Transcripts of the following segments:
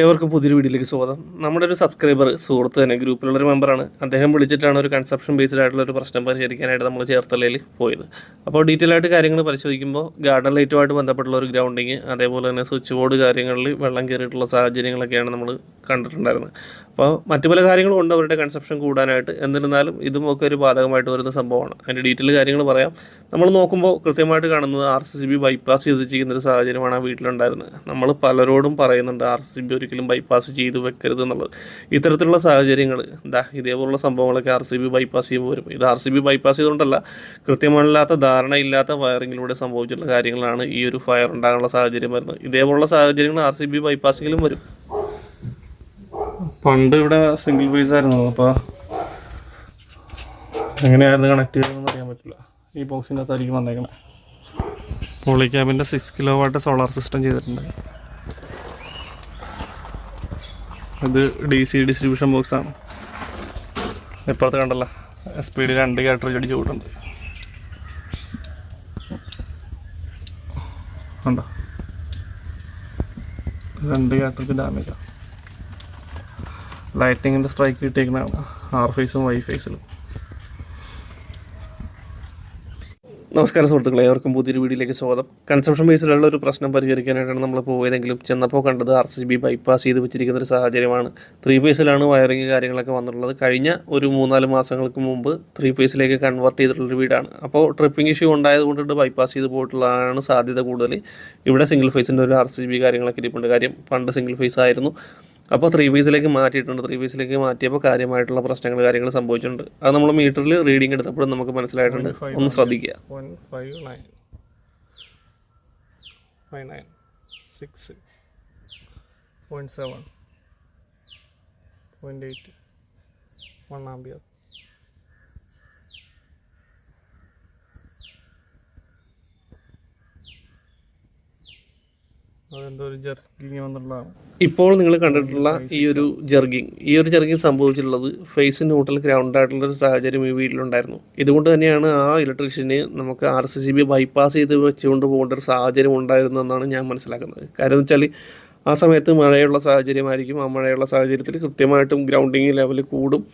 ഏവർക്കും പുതിയൊരു വീഡിയോയിലേക്ക് സ്വാഗതം. നമ്മുടെ ഒരു സബ്സ്ക്രൈബർ സുഹൃത്ത് തന്നെ ഗ്രൂപ്പിലുള്ള ഒരു മെമ്പറാണ് അദ്ദേഹം വിളിച്ചിട്ടാണ് ഒരു കൺസെപ്ഷൻ ബേസ്ഡ് ആയിട്ടുള്ള ഒരു പ്രശ്നം പരിഹരിക്കാനായിട്ട് നമ്മൾ ചേർത്തലയിൽ പോയത്. അപ്പോൾ ഡീറ്റെയിൽ ആയിട്ട് കാര്യങ്ങൾ പരിശോധിക്കുമ്പോൾ ഗാർഡൻ ലൈറ്റുമായിട്ട് ബന്ധപ്പെട്ടുള്ള ഒരു ഗ്രൗണ്ടിങ് അതേപോലെ തന്നെ സ്വിച്ച് ബോർഡ് കാര്യങ്ങളിൽ വെള്ളം കയറിയിട്ടുള്ള സാഹചര്യങ്ങളൊക്കെയാണ് നമ്മൾ കണ്ടിട്ടുണ്ടായിരുന്നത്. അപ്പോൾ മറ്റു പല കാര്യങ്ങളും ഉണ്ട് അവരുടെ കൺസെപ്ഷൻ കൂടാനായിട്ട്. എന്നിരുന്നാലും ഇതും ഒക്കെ ഒരു ബാധകമായിട്ട് വരുന്ന സംഭവമാണ്. അതിന്റെ ഡീറ്റെയിൽ കാര്യങ്ങൾ പറയാം. നമ്മൾ നോക്കുമ്പോൾ കൃത്യമായിട്ട് കാണുന്നത് R C C B bypass ചെയ്തിരിക്കുന്ന ഒരു സാഹചര്യമാണ് ആ വീട്ടിലുണ്ടായിരുന്നത്. നമ്മൾ പലരോടും പറയുന്നുണ്ട് ആർ സി സി ബി ഒരിക്കലും ബൈപ്പാസ് ചെയ്ത് വെക്കരുത് എന്നുള്ളത്. ഇത്തരത്തിലുള്ള സാഹചര്യങ്ങൾ എന്താ ഇതേപോലുള്ള സംഭവങ്ങളൊക്കെ ആർ സി ബി ബൈപ്പാസ് ചെയ്യുമ്പോൾ വരും. ഇത് ആർ സി ബി ബൈപ്പാസ് ചെയ്തുകൊണ്ടല്ല കൃത്യമല്ലാത്ത ധാരണയില്ലാത്ത വയറിങ്ങിലൂടെ സംഭവിച്ചിട്ടുള്ള കാര്യങ്ങളാണ് ഈ ഒരു ഫയർ ഉണ്ടാകാനുള്ള സാഹചര്യം വരുന്നത്. ഇതേപോലുള്ള സാഹചര്യങ്ങൾ ആർ സി ബി ബൈപ്പാസിങ്ങിലും വരും. പണ്ട് ഇവിടെ സിംഗിൾ ഫേസ് ആയിരുന്നു. അപ്പോൾ എങ്ങനെയായിരുന്നു കണക്ട് ചെയ്തതെന്ന് അറിയാൻ പറ്റില്ല. ഈ ബോക്സിന്റെ അകത്തായിരിക്കും വന്നേക്കണേ. പോളി ക്യാബിന്റെ six kilo watt solar system ചെയ്തിട്ടുണ്ട്. ഇത് ഡി സി ഡിസ്ട്രിബ്യൂഷൻ ബോക്സ് ആണ്. ഇപ്പുറത്ത് കണ്ടല്ലോ എസ് പി ഡി രണ്ട് ക്യാരക്ടർ അടിച്ച് കൂട്ടുണ്ട് കണ്ടോ? രണ്ട് കാറ്ററേജ് ഡാമേജാണ് ലൈറ്റിങ്ങിന്റെ സ്ട്രൈക്ക് കിട്ടിയേക്കുന്നതാണ് ആർ ഫേസും വൈ ഫേസിലും നമസ്കാരം സുഹൃത്തുക്കളെ ഏവർക്കും പുതിയൊരു വീഡിയോയിലേക്ക് സ്വാഗതം. കൺസംഷൻ ബേസിലുള്ള ഒരു പ്രശ്നം പരിഹരിക്കാനായിട്ടാണ് നമ്മൾ പോയതെങ്കിലും ചെന്നപ്പോൾ കണ്ടത് ആർ സി ബി ബൈപ്പാസ് ചെയ്ത് വെച്ചിരിക്കുന്ന ഒരു സാഹചര്യമാണ്. ത്രീ ഫേസിലാണ് വയറിങ് കാര്യങ്ങളൊക്കെ വന്നിട്ടുള്ളത്. കഴിഞ്ഞ ഒരു മൂന്നാൽ മാസങ്ങൾക്ക് മുമ്പ് ത്രീ ഫേസിലേക്ക് കൺവേർട്ട് ചെയ്തിട്ടുള്ളൊരു വീടാണ്. അപ്പോൾ ട്രിപ്പിംഗ് ഇഷ്യൂ ഉണ്ടായതുകൊണ്ടിട്ട് ബൈപ്പാസ് ചെയ്ത് പോയിട്ടുള്ളതാണ് സാധ്യത കൂടുതൽ ഇവിടെ സിംഗിൾ ഫേസിന്റെ ഒരു ആർ സി ബി കാര്യങ്ങളൊക്കെ ഇരിപ്പുണ്ട്. കാര്യം പണ്ട് സിംഗിൾ ഫേസ് ആയിരുന്നു. അപ്പോൾ ത്രീ ഫേസിലേക്ക് മാറ്റിയിട്ടുണ്ട്. ത്രീ ഫേസിലേക്ക് മാറ്റിയപ്പോൾ കാര്യമായിട്ടുള്ള പ്രശ്നങ്ങൾ കാര്യങ്ങൾ സംഭവിച്ചിട്ടുണ്ട്. അത് നമ്മൾ മീറ്ററിൽ റീഡിംഗ് എടുത്തപ്പോഴും നമുക്ക് മനസ്സിലായിട്ടുണ്ട്. ഒന്ന് ശ്രദ്ധിക്കുക. Six. ഇപ്പോൾ നിങ്ങൾ കണ്ടിട്ടുള്ള ഈ ഒരു ജർഗിങ് ഈ ഒരു ജർഗിങ് സംഭവിച്ചിട്ടുള്ളത് ഫേസ് ന്യൂട്രൽ ഗ്രൗണ്ട് ആയിട്ടുള്ള ഒരു സാഹചര്യം ഈ വീട്ടിലുണ്ടായിരുന്നു. ഇതുകൊണ്ട് തന്നെയാണ് ആ ഇലക്ട്രീഷ്യന് നമുക്ക് R C C B bypass ചെയ്ത് വെച്ചുകൊണ്ട് പോകേണ്ട ഒരു സാഹചര്യം ഉണ്ടായിരുന്നെന്നാണ് ഞാൻ മനസ്സിലാക്കുന്നത്. കാര്യം വെച്ചാൽ ആ സമയത്ത് മഴയുള്ള സാഹചര്യമായിരിക്കും. ആ മഴയുള്ള സാഹചര്യത്തിൽ കൃത്യമായിട്ടും ഗ്രൗണ്ടിങ് ലെവൽ കൂടും.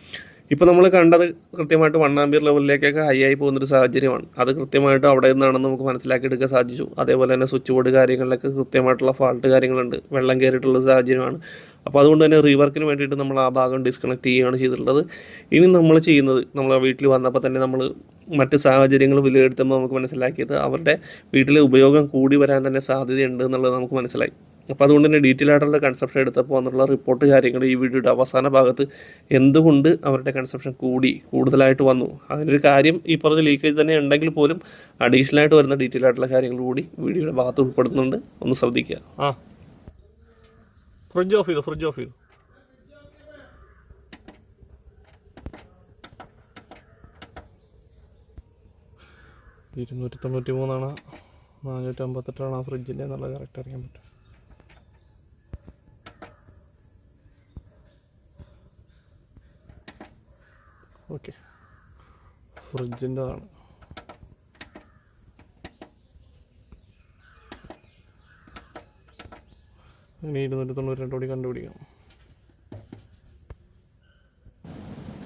ഇപ്പോൾ നമ്മൾ കണ്ടത് കൃത്യമായിട്ട് വണ്ണാമ്പിയർ ലെവലിലേക്കൊക്കെ ഹൈ ആയി പോകുന്നൊരു സാഹചര്യമാണ്. അത് കൃത്യമായിട്ട് അവിടെ നിന്നാണെന്ന് നമുക്ക് മനസ്സിലാക്കി എടുക്കാൻ സാധിച്ചു. അതേപോലെ തന്നെ സ്വിച്ച് ബോർഡ് കാര്യങ്ങളിലൊക്കെ കൃത്യമായിട്ടുള്ള ഫാൾട്ട് കാര്യങ്ങളുണ്ട്. വെള്ളം കയറിയിട്ടുള്ള സാഹചര്യമാണ്. അപ്പോൾ അതുകൊണ്ട് തന്നെ റീവർക്കിന് വേണ്ടിയിട്ട് നമ്മൾ ആ ഭാഗം ഡിസ്കണക്ട് ചെയ്യുകയാണ് ചെയ്തിട്ടുള്ളത്. ഇനി നമ്മൾ ചെയ്യുന്നത് നമ്മൾ വീട്ടിൽ വന്നപ്പോൾ തന്നെ നമ്മൾ മറ്റ് സാഹചര്യങ്ങൾ വിലയിരുത്തുമ്പോൾ നമുക്ക് മനസ്സിലാക്കിയത് അവരുടെ വീട്ടിലെ ഉപയോഗം കൂടി വരാൻ തന്നെ സാധ്യതയുണ്ട് എന്നുള്ളത് നമുക്ക് മനസ്സിലായി. അപ്പോൾ അതുകൊണ്ട് തന്നെ ഡീറ്റെയിൽ ആയിട്ടുള്ള കൺസെപ്ഷൻ എടുത്തപ്പോൾ വന്നുള്ള റിപ്പോർട്ട് കാര്യങ്ങൾ ഈ വീഡിയോയുടെ അവസാന ഭാഗത്ത് എന്തുകൊണ്ട് അവരുടെ കൺസെപ്ഷൻ കൂടി കൂടുതലായിട്ട് വന്നു. അതിനൊരു കാര്യം ഈ പറഞ്ഞ ലീക്കേജ് തന്നെ ഉണ്ടെങ്കിൽ പോലും അഡീഷണൽ ആയിട്ട് വരുന്ന ഡീറ്റെയിൽ ആയിട്ടുള്ള കാര്യങ്ങൾ കൂടി വീഡിയോയുടെ ഭാഗത്ത് ഉൾപ്പെടുത്തുന്നുണ്ട്. ഒന്ന് ശ്രദ്ധിക്കുക. ആ. ഫ്രിഡ്ജ് ഓഫ് ചെയ്തു ഫ്രിഡ്ജ് ഓഫ് ചെയ്തു? ഇരുന്നൂറ്റി തൊണ്ണൂറ്റി മൂന്നാണ് നാനൂറ്റി അമ്പത്തെട്ടാണ് ആ ഫ്രിഡ്ജിന്റെ എന്നുള്ളത് കറക്റ്റ് അറിയാൻ പറ്റും. ഓക്കെ. ഫ്രിഡ്ജിന്റെതാണ് ഇനി ഇരുന്നൂറ്റി തൊണ്ണൂറ്റി രണ്ട് കൂടി കണ്ടുപിടിക്കാം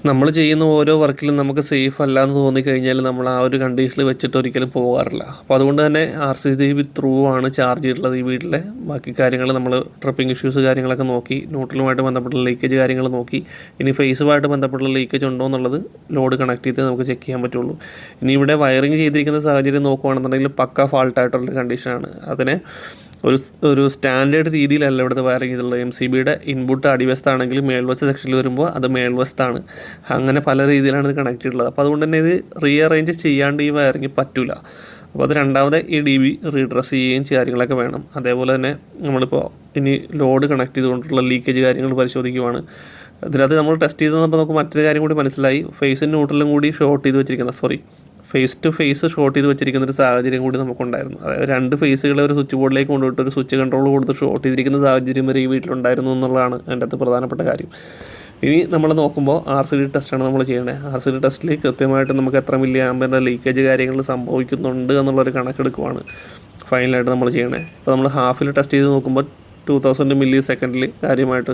നമ്മൾ ചെയ്യുന്ന ഓരോ വർക്കിലും നമുക്ക് സേഫ് അല്ല എന്ന് തോന്നിക്കഴിഞ്ഞാൽ നമ്മൾ ആ ഒരു കണ്ടീഷനിൽ വെച്ചിട്ട് ഒരിക്കലും പോകാറില്ല. അപ്പോൾ അതുകൊണ്ട് തന്നെ R C C B through ആണ് ചാർജ് ചെയ്തിട്ടുള്ളത് ഈ വീട്ടിലെ. ബാക്കി കാര്യങ്ങൾ നമ്മൾ ട്രിപ്പിംഗ് ഇഷ്യൂസ് കാര്യങ്ങളൊക്കെ നോക്കി ന്യൂട്രലുമായിട്ട് ബന്ധപ്പെട്ട ലീക്കേജ് കാര്യങ്ങൾ നോക്കി ഇനി ഫേസുമായിട്ട് ബന്ധപ്പെട്ടുള്ള ലീക്കേജ് ഉണ്ടോ എന്നുള്ളത് ലോഡ് കണക്ട് ചെയ്ത് നമുക്ക് ചെക്ക് ചെയ്യാൻ പറ്റുള്ളൂ. ഇനി ഇവിടെ വയറിങ് ചെയ്തിരിക്കുന്ന സാഹചര്യം നോക്കുകയാണെന്നുണ്ടെങ്കിൽ പക്ക ഫാൾട്ടായിട്ടുള്ള കണ്ടീഷനാണ് അതിനെ ഒരു ഒരു സ്റ്റാൻഡേർഡ് രീതിയിലല്ല ഇവിടുത്തെ വയറിംഗ് ചെയ്തിട്ടുള്ളത് എം സി ബിയുടെ ഇൻപുട്ട് അടിവശത്താണെങ്കിൽ മേൽവശ സെക്ഷനിൽ വരുമ്പോൾ അത് മേൽവശത്താണ്. അങ്ങനെ പല രീതിയിലാണ് ഇത് കണക്ട് ചെയ്തിട്ടുള്ളത്. അപ്പോൾ അതുകൊണ്ട് തന്നെ ഇത് റീഅറേഞ്ച് ചെയ്യാണ്ട് ഈ വയറിംഗ് പറ്റില്ല അപ്പോൾ അത് രണ്ടാമത് ഈ ഡി ബി റീഡ്രസ് ചെയ്യുകയും കാര്യങ്ങളൊക്കെ വേണം. അതേപോലെ തന്നെ നമ്മളിപ്പോൾ ഇനി ലോഡ് കണക്ട് ചെയ്തുകൊണ്ടുള്ള ലീക്കേജ് കാര്യങ്ങൾ പരിശോധിക്കുവാണ്. ഇതിനകത്ത് നമ്മൾ ടെസ്റ്റ് ചെയ്ത് നമുക്ക് മറ്റൊരു കാര്യം കൂടി മനസ്സിലായി. ഫേസിന്റെ ന്യൂട്രലും കൂടി ഷോർട്ട് ചെയ്ത് വെച്ചിരിക്കുന്ന sorry phase to phase short ചെയ്ത് വെച്ചിരിക്കുന്ന ഒരു സാഹചര്യം കൂടി നമുക്കുണ്ടായിരുന്നു. അതായത് രണ്ട് ഫേസുകളെ ഒരു സ്വിച്ച് ബോർഡിലേക്ക് കൊണ്ടുപോയിട്ട് ഒരു സ്വിച്ച് കൺട്രോൾ കൊടുത്ത് ഷോർട്ട് ചെയ്തിരിക്കുന്ന സാഹചര്യം വരെ ഈ വീട്ടിലുണ്ടായിരുന്നു എന്നുള്ളതാണ് എന്റെ അത് പ്രധാനപ്പെട്ട കാര്യം. ഇനി നമ്മൾ നോക്കുമ്പോൾ ആർ സി ഡി ടെസ്റ്റാണ് നമ്മൾ ചെയ്യേണ്ടത് ആർ സി ഡി ടെസ്റ്റിൽ കൃത്യമായിട്ട് നമുക്ക് എത്ര മില്ലി ആമ്പിന്റെ ലീക്കേജ് കാര്യങ്ങൾ സംഭവിക്കുന്നുണ്ട് എന്നുള്ളൊരു കണക്കെടുക്കുവാണ് ഫൈനലായിട്ട് നമ്മൾ ചെയ്യണേ. അപ്പോൾ നമ്മൾ ഹാഫിൽ ടെസ്റ്റ് ചെയ്ത് നോക്കുമ്പോൾ ടു തൗസൻഡ് മില്ലി സെക്കൻഡിൽ കാര്യമായിട്ട്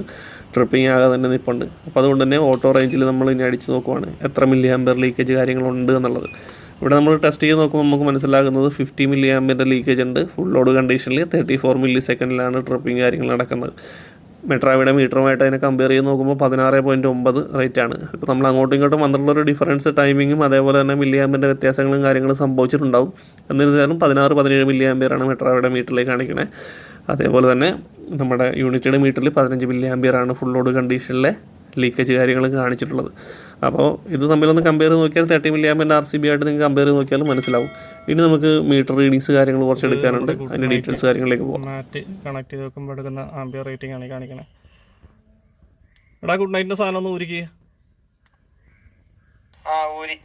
ട്രിപ്പിംഗ് ആകാതെ തന്നെ നിൽപ്പുണ്ട് അപ്പോൾ അതുകൊണ്ട് തന്നെ ഓട്ടോ റേഞ്ചിൽ നമ്മൾ ഇനി അടിച്ച് നോക്കുവാണ് എത്ര മില്ലി ആമ്പർ ലീക്കേജ് കാര്യങ്ങളുണ്ട് എന്നുള്ളത്. ഇവിടെ നമ്മൾ ടെസ്റ്റ് ചെയ്ത് നോക്കുമ്പോൾ നമുക്ക് മനസ്സിലാകുന്നത് ഫിഫ്റ്റി മില്ലി ആമ്പിന്റെ ലീക്കേജ് ഉണ്ട്. ഫുൾ ലോഡ് കണ്ടീഷനിൽ തേർട്ടി ഫോർ മില്ലി സെക്കൻഡിലാണ് ട്രിപ്പിംഗ് കാര്യങ്ങൾ നടക്കുന്നത്. മെട്രാവിയുടെ മീറ്ററുമായിട്ട് അതിനെ കമ്പയർ ചെയ്ത് നോക്കുമ്പോൾ പതിനാറ് പോയിന്റ് ഒമ്പത് റേറ്റ് ആണ്. ഇപ്പോൾ നമ്മൾ അങ്ങോട്ടും ഇങ്ങോട്ടും വന്നിട്ടുള്ള ഒരു ഡിഫറൻസ് ടൈമിങ്ങും അതേപോലെ തന്നെ മില്ലി ആമ്പിന്റെ വ്യത്യാസങ്ങളും കാര്യങ്ങളും സംഭവിച്ചിട്ടുണ്ടാവും. എന്നിരുന്നാലും പതിനാറ് പതിനേഴ് മില്ലി ആമ്പിയറാണ് മെട്രാവിയുടെ മീറ്ററിലേക്ക് കാണിക്കണേ. അതേപോലെ തന്നെ നമ്മുടെ യൂണിറ്റിയുടെ മീറ്ററിൽ പതിനഞ്ച് മില്ലി ആമ്പിയറാണ് ഫുൾ ലോഡ് കണ്ടീഷനിലെ ലീക്കേജ് കാര്യങ്ങൾ കാണിച്ചിട്ടുള്ളത്. അപ്പോൾ ഇത് തമ്മിലൊന്ന് കമ്പയർ ചെയ്ത് നോക്കിയാൽ തേർട്ടി മില്ലി ആമ്പിന്റെ ആർ സി ബി ആയിട്ട് നിങ്ങൾക്ക് കമ്പയർ ചെയ്ത് നോക്കിയാലും മനസ്സിലാവും. ഇനി നമുക്ക് മീറ്റർ റീഡിങ്സ് കാര്യങ്ങൾ കുറച്ച് എടുക്കാനുണ്ട്. അതിന്റെ ഡീറ്റെയിൽസ് കാര്യങ്ങളിലേക്ക് പോകാം മാറ്റ് കണക്ട് ചെയ്ത് വെക്കുമ്പോൾ എടുക്കുന്ന ആംബിയർ റേറ്റിംഗ് ആണ് കാണിക്കണേ. എടാ ഗുഡ് നൈറ്റിന്റെ സാധനം ഒന്ന് ഊരിക്കുക ആ ഊരി.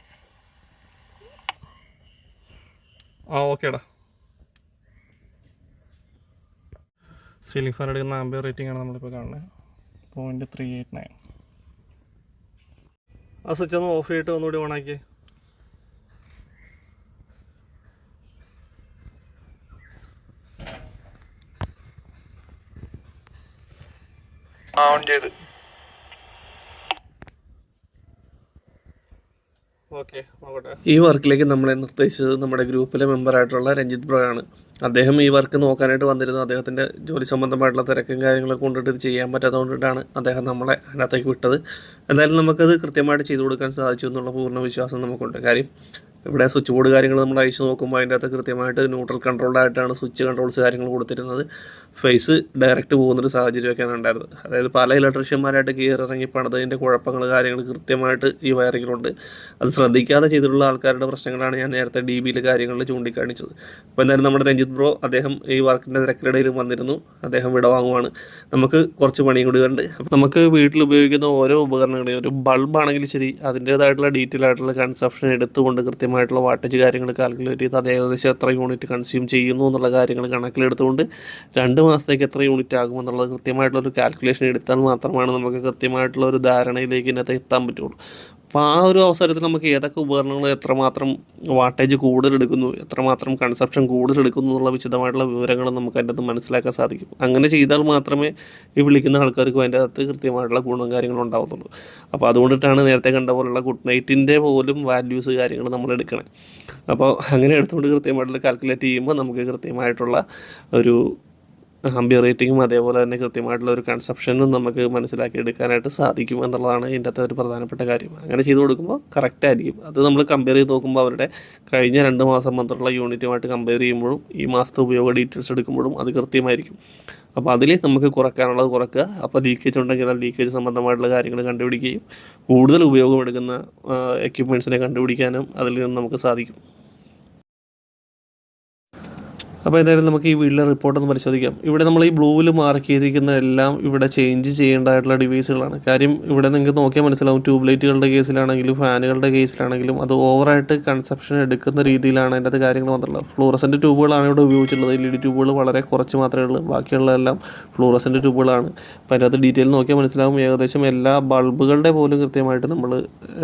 ആ ഓക്കേടാ സീലിംഗ് ഫാൻ എടുക്കുന്ന ആംബിയർ റേറ്റിംഗ് ആണ് നമ്മളിപ്പോൾ കാണുന്നത്. പോയിന്റ് ത്രീ എയ്റ്റ് നയൻ ആ സ്വിച്ച് ഒന്ന് ഓഫ് ചെയ്തിട്ട് ഒന്നുകൂടി ഓണാക്കി ഓൺ ചെയ്ത്. ഈ വർക്കിലേക്ക് നമ്മളെ നിർദ്ദേശിച്ചത് നമ്മുടെ ഗ്രൂപ്പിലെ മെമ്പറായിട്ടുള്ള രഞ്ജിത് ബ്രോ ആണ്. അദ്ദേഹം ഈ വർക്ക് നോക്കാനായിട്ട് വന്നിരുന്നു. അദ്ദേഹത്തിന്റെ ജോലി സംബന്ധമായിട്ടുള്ള തിരക്കും കാര്യങ്ങളൊക്കെ കൊണ്ടിട്ട് ഇത് ചെയ്യാൻ പറ്റാത്തതുകൊണ്ടിട്ടാണ് അദ്ദേഹം നമ്മളെ അതിനകത്തേക്ക് വിട്ടത്. എന്തായാലും നമുക്കത് കൃത്യമായിട്ട് ചെയ്തു കൊടുക്കാൻ സാധിച്ചു എന്നുള്ള പൂർണ വിശ്വാസം നമുക്കുണ്ട്. കാര്യം ഇവിടെ സ്വിച്ച് ബോർഡ് കാര്യങ്ങൾ നമ്മൾ അയച്ചു നോക്കുമ്പോൾ അതിന്റെ അകത്ത് കൃത്യമായിട്ട് ന്യൂട്രൽ കൺട്രോൾഡായിട്ടാണ് സ്വിച്ച് കൺട്രോൾസ് കാര്യങ്ങൾ കൊടുത്തിരുന്നത്. ഫേസ് ഡയറക്റ്റ് പോകുന്നൊരു സാഹചര്യമൊക്കെയാണ് ഉണ്ടായിരുന്നത്. അതായത് പല ഇലക്ട്രീഷ്യന്മാരായിട്ട് കയറി ഇറങ്ങി പണിതതിന്റെ കുഴപ്പങ്ങൾ കാര്യങ്ങൾ കൃത്യമായിട്ട് ഈ വയറിങ്ങിലുണ്ട് അത് ശ്രദ്ധിക്കാതെ ചെയ്തിട്ടുള്ള ആൾക്കാരുടെ പ്രശ്നങ്ങളാണ് ഞാൻ നേരത്തെ ഡി ബിയിൽ കാര്യങ്ങളിൽ ചൂണ്ടിക്കാണിച്ചത്. അപ്പോൾ എന്തായാലും നമ്മുടെ രഞ്ജിത്ത് ബ്രോ അദ്ദേഹം ഈ വർക്കിന്റെ തിരക്കിനിടയിലും വന്നിരുന്നു. അദ്ദേഹം വിടവാങ്ങുവാണ് നമുക്ക് കുറച്ച് പണിയും കൂടി ഉണ്ട്. നമുക്ക് വീട്ടിൽ ഉപയോഗിക്കുന്ന ഓരോ ഉപകരണങ്ങളെയും ഒരു ബൾബാണെങ്കിൽ ശരി അതിന്റേതായിട്ടുള്ള ഡീറ്റെയിൽ ആയിട്ടുള്ള കൺസപ്ഷൻ എടുത്തുകൊണ്ട് കൃത്യമായിട്ടുള്ള വാട്ടേജ് കാര്യങ്ങൾ കാൽക്കുലേറ്റ് ചെയ്ത് അത് ഏകദേശം എത്ര യൂണിറ്റ് കൺസ്യൂം ചെയ്യുന്നു എന്നുള്ള കാര്യങ്ങൾ കണക്കിലെടുത്തുകൊണ്ട് രണ്ട് മാസത്തേക്ക് എത്ര യൂണിറ്റ് ആകുമെന്നുള്ളത് കൃത്യമായിട്ടുള്ള ഒരു കാൽക്കുലേഷൻ എടുത്താൽ മാത്രമാണ് നമുക്ക് കൃത്യമായിട്ടുള്ള ഒരു ധാരണയിലേക്ക് ഇതിനകത്ത് എത്താൻ പറ്റുള്ളൂ. അപ്പോൾ ആ ഒരു അവസരത്തിൽ നമുക്ക് ഏതൊക്കെ ഉപകരണങ്ങൾ എത്രമാത്രം വാട്ടേജ് കൂടുതലെടുക്കുന്നു എത്രമാത്രം കൺസപ്ഷൻ കൂടുതലെടുക്കുന്നു എന്നുള്ള വിശദമായിട്ടുള്ള വിവരങ്ങൾ നമുക്ക് അതിന്റെ അകത്ത് മനസ്സിലാക്കാൻ സാധിക്കും. അങ്ങനെ ചെയ്താൽ മാത്രമേ ഈ വിളിക്കുന്ന ആൾക്കാർക്ക് അതിന്റെ അകത്ത് കൃത്യമായിട്ടുള്ള ഗുണവും കാര്യങ്ങളും ഉണ്ടാവത്തുള്ളൂ. അപ്പോൾ അതുകൊണ്ടിട്ടാണ് നേരത്തെ കണ്ട പോലുള്ള ഗുഡ് നൈറ്റിന്റെ പോലും വാല്യൂസ് കാര്യങ്ങൾ നമ്മൾ എടുക്കണം. അപ്പോൾ അങ്ങനെ എടുത്തുകൊണ്ട് കൃത്യമായിട്ടുള്ള കാൽക്കുലേറ്റ് ചെയ്യുമ്പോൾ നമുക്ക് കൃത്യമായിട്ടുള്ള ഒരു ആംബിയർ റേറ്റിങ്ങും അതേപോലെ തന്നെ കൃത്യമായിട്ടുള്ള ഒരു കൺസെപ്ഷനും നമുക്ക് മനസ്സിലാക്കി എടുക്കാനായിട്ട് സാധിക്കും എന്നുള്ളതാണ് ഇതിന്റെ അകത്തെ ഒരു പ്രധാനപ്പെട്ട കാര്യം. അങ്ങനെ ചെയ്തു കൊടുക്കുമ്പോൾ കറക്റ്റ് ആയിരിക്കും. അത് നമ്മൾ കമ്പയർ ചെയ്ത് നോക്കുമ്പോൾ അവരുടെ കഴിഞ്ഞ രണ്ട് മാസം മാത്രമുള്ള യൂണിറ്റുമായിട്ട് കമ്പയർ ചെയ്യുമ്പോഴും ഈ മാസത്തെ ഉപയോഗ ഡീറ്റെയിൽസ് എടുക്കുമ്പോഴും അത് കൃത്യമായിരിക്കും. അപ്പോൾ അതിൽ നമുക്ക് കുറക്കാനുള്ളത് കുറക്കുക അപ്പോൾ ലീക്കേജ് ഉണ്ടെങ്കിൽ ആ ലീക്കേജ് സംബന്ധമായിട്ടുള്ള കാര്യങ്ങൾ കണ്ടുപിടിക്കുകയും കൂടുതൽ ഉപയോഗം എടുക്കുന്ന എക്യുപ്മെന്റ്സിനെ കണ്ടുപിടിക്കാനും അതിൽ നിന്ന് നമുക്ക് സാധിക്കും. അപ്പോൾ എന്തായാലും നമുക്ക് ഈ വീട്ടിലെ റിപ്പോർട്ട് ഒന്ന് പരിശോധിക്കാം. ഇവിടെ നമ്മൾ ഈ ബ്ലൂവിൽ മാർക്ക് ചെയ്തിരിക്കുന്ന എല്ലാം ഇവിടെ ചേഞ്ച് ചെയ്യേണ്ടതായിട്ടുള്ള ഡിവൈസുകളാണ് കാര്യം ഇവിടെ നിങ്ങൾക്ക് നോക്കിയാൽ മനസ്സിലാവും. ട്യൂബ് ലൈറ്റുകളുടെ കേസിലാണെങ്കിലും ഫാനുകളുടെ കേസിലാണെങ്കിലും അത് ഓവറായിട്ട് കൺസെപ്ഷൻ എടുക്കുന്ന രീതിയിലാണ് അതിന്റെ അത് കാര്യങ്ങൾ വന്നിട്ടുള്ളത്. ഫ്ലൂറസന്റ് ട്യൂബുകളാണ് ഇവിടെ ഉപയോഗിച്ചിട്ടുള്ളത്. എൽ ഇ ഡി ട്യൂബുകൾ വളരെ കുറച്ച് മാത്രമേ ഉള്ളൂ. ബാക്കിയുള്ളതെല്ലാം ഫ്ലൂറസന്റ് ട്യൂബുകളാണ് അപ്പോൾ അതിന്റെ ഡീറ്റെയിൽ നോക്കിയാൽ മനസ്സിലാവും. ഏകദേശം എല്ലാ ബൾബുകളുടെ പോലും കൃത്യമായിട്ട് നമ്മൾ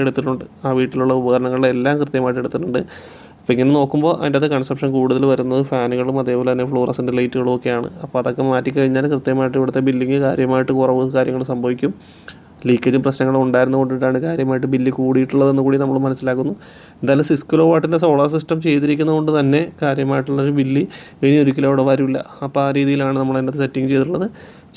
എടുത്തിട്ടുണ്ട്. ആ വീട്ടിലുള്ള ഉപകരണങ്ങളുടെ എല്ലാം കൃത്യമായിട്ട് എടുത്തിട്ടുണ്ട്. അപ്പോൾ ഇങ്ങനെ നോക്കുമ്പോൾ അതിന്റെ അകത്ത് കൺസപ്ഷൻ കൂടുതൽ വരുന്നത് ഫാനുകളും അതേപോലെ തന്നെ ഫ്ലൂറസന്റ് ലൈറ്റുകളും ഒക്കെയാണ്. അപ്പോൾ അതൊക്കെ മാറ്റി കഴിഞ്ഞാൽ കൃത്യമായിട്ട് ഇവിടുത്തെ ബില്ലിങ് കാര്യമായിട്ട് കുറവ് കാര്യങ്ങൾ സംഭവിക്കും. ലീക്കേജും പ്രശ്നങ്ങളും ഉണ്ടായിരുന്നത് കൊണ്ടിട്ടാണ് കാര്യമായിട്ട് ബില്ല് കൂടിയിട്ടുള്ളതെന്ന് കൂടി നമ്മൾ മനസ്സിലാക്കുന്നു. എന്തായാലും സിക്സ് കിലോ വാട്ടിന്റെ സോളാർ സിസ്റ്റം ചെയ്തിരിക്കുന്നത് കൊണ്ട് തന്നെ കാര്യമായിട്ടുള്ളൊരു ബില്ല് ഇനി ഒരിക്കലും അവിടെ വരില്ല. അപ്പോൾ ആ രീതിയിലാണ് നമ്മൾ അതിനകത്ത് സെറ്റിംഗ് ചെയ്തിട്ടുള്ളത്.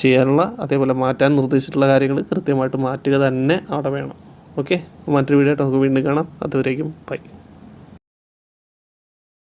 ചെയ്യാനുള്ള അതേപോലെ മാറ്റാൻ നിർദ്ദേശിച്ചിട്ടുള്ള കാര്യങ്ങൾ കൃത്യമായിട്ട് മാറ്റുക തന്നെ അവിടെ വേണം. ഓക്കെ മറ്റൊരു വീഡിയോ ആയിട്ട് നമുക്ക് വീണ്ടും കാണാം. അതുവരേക്കും ബൈ